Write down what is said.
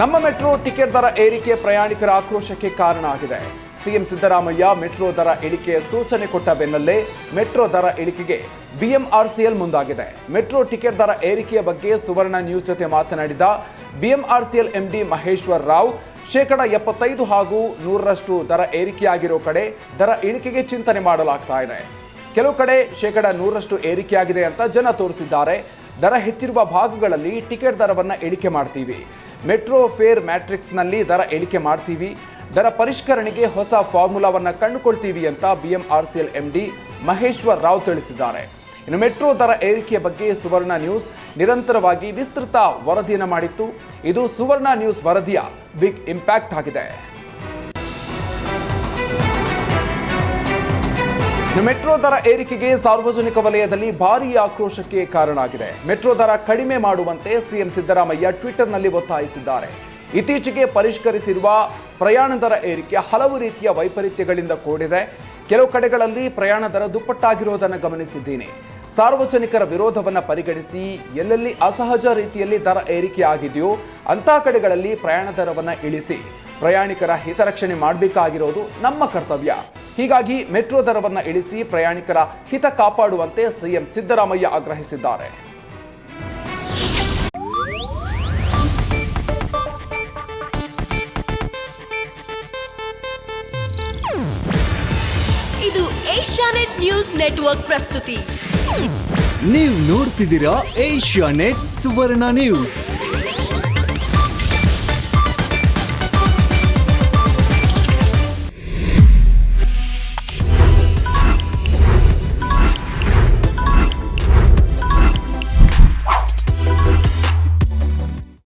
ನಮ್ಮ metro ticket ದರ ಏರಿಕೆ ಪ್ರಯಾಣಿಕರ ಆಕ್ರೋಶಕ್ಕೆ ಕಾರಣ ಆಗಿದೆ. ಸಿಎಂ ಸಿದ್ದರಾಮಯ್ಯ ಮೆಟ್ರೋ ದರ ಇಳಿಕೆಯ ಸೂಚನೆ ಕೊಟ್ಟ ಬೆನ್ನಲ್ಲೇ ಮೆಟ್ರೋ ದರ ಇಳಿಕೆಗೆ ಬಿಎಂಆರ್ಸಿಎಲ್ ಮುಂದಾಗಿದೆ. ಮೆಟ್ರೋ ಟಿಕೆಟ್ ದರ ಏರಿಕೆಯ ಬಗ್ಗೆ ಸುವರ್ಣ ನ್ಯೂಸ್ ಜೊತೆ ಮಾತನಾಡಿದ ಬಿಎಂಆರ್ಸಿಎಲ್ ಎಂಡಿ ಮಹೇಶ್ವರ್ ರಾವ್, ಶೇಕಡ ಎಪ್ಪತ್ತೈದು ಹಾಗೂ ನೂರರಷ್ಟು ದರ ಏರಿಕೆಯಾಗಿರೋ ಕಡೆ ದರ ಇಳಿಕೆಗೆ ಚಿಂತನೆ ಮಾಡಲಾಗ್ತಾ ಇದೆ. ಕೆಲವು ಕಡೆ ಶೇಕಡ ನೂರರಷ್ಟು ಏರಿಕೆಯಾಗಿದೆ ಅಂತ ಜನ ತೋರಿಸಿದ್ದಾರೆ. ದರ ಹೆಚ್ಚಿರುವ ಭಾಗಗಳಲ್ಲಿ ಟಿಕೆಟ್ ದರವನ್ನು ಇಳಿಕೆ ಮಾಡ್ತೀವಿ. ಮೆಟ್ರೋ ಫೇರ್ ಮ್ಯಾಟ್ರಿಕ್ಸ್ನಲ್ಲಿ ದರ ಇಳಿಕೆ ಮಾಡ್ತೀವಿ. ದರ ಪರಿಷ್ಕರಣೆಗೆ ಹೊಸ ಫಾರ್ಮುಲಾವನ್ನು ಕಂಡುಕೊಳ್ತೀವಿ ಅಂತ ಬಿಎಂಆರ್ಸಿಎಲ್ ಎಂಡಿ ಮಹೇಶ್ವರ್ ರಾವ್ ತಿಳಿಸಿದ್ದಾರೆ. ಇನ್ನು ಮೆಟ್ರೋ ದರ ಏರಿಕೆಯ ಬಗ್ಗೆ ಸುವರ್ಣ ನ್ಯೂಸ್ ನಿರಂತರವಾಗಿ ವಿಸ್ತೃತ ವರದಿಯನ್ನು ಮಾಡಿತ್ತು. ಇದು ಸುವರ್ಣ ನ್ಯೂಸ್ ವರದಿಯ ಬಿಗ್ ಇಂಪ್ಯಾಕ್ಟ್ ಆಗಿದೆ. ಮೆಟ್ರೋ ದರ ಏರಿಕೆಗೆ ಸಾರ್ವಜನಿಕ ವಲಯದಲ್ಲಿ ಭಾರೀ ಆಕ್ರೋಶಕ್ಕೆ ಕಾರಣ ಆಗಿದೆ ಮೆಟ್ರೋ ದರ ಕಡಿಮೆ ಮಾಡುವಂತೆ ಸಿಎಂ ಸಿದ್ದರಾಮಯ್ಯ ಟ್ವಿಟರ್ನಲ್ಲಿ ಒತ್ತಾಯಿಸಿದ್ದಾರೆ. ಇತ್ತೀಚೆಗೆ ಪರಿಷ್ಕರಿಸಿರುವ ಪ್ರಯಾಣ ದರ ಏರಿಕೆ ಹಲವು ರೀತಿಯ ವೈಪರೀತ್ಯಗಳಿಂದ ಕೂಡಿದೆ. ಕೆಲವು ಕಡೆಗಳಲ್ಲಿ ಪ್ರಯಾಣ ದರ ದುಪ್ಪಟ್ಟಾಗಿರುವುದನ್ನು ಗಮನಿಸಿದ್ದೀನಿ. ಸಾರ್ವಜನಿಕರ ವಿರೋಧವನ್ನು ಪರಿಗಣಿಸಿ ಎಲ್ಲೆಲ್ಲಿ ಅಸಹಜ ರೀತಿಯಲ್ಲಿ ದರ ಏರಿಕೆ ಆಗಿದೆಯೋ ಅಂತಹ ಕಡೆಗಳಲ್ಲಿ ಪ್ರಯಾಣ ದರವನ್ನು ಇಳಿಸಿ. ಪ್ರಯಾಣಿಕರ ಹಿತರಕ್ಷಣೆ ಮಾಡಬೇಕಾಗಿರೋದು ನಮ್ಮ ಕರ್ತವ್ಯ. ಹೀಗಾಗಿ ಮೆಟ್ರೋ ದರವನ್ನು ಇಳಿಸಿ ಪ್ರಯಾಣಿಕರ ಹಿತ ಕಾಪಾಡುವಂತೆ ಸಿಎಂ ಸಿದ್ದರಾಮಯ್ಯ ಆಗ್ರಹಿಸಿದ್ದಾರೆ. ಇದು ಏಷ್ಯಾನೆಟ್ ನ್ಯೂಸ್ ನೆಟ್ವರ್ಕ್ ಪ್ರಸ್ತುತಿ. ನೀವು ನೋಡ್ತಿದ್ದೀರಾ ಏಷ್ಯಾ ನೆಟ್ ಸುವರ್ಣ ನ್ಯೂಸ್.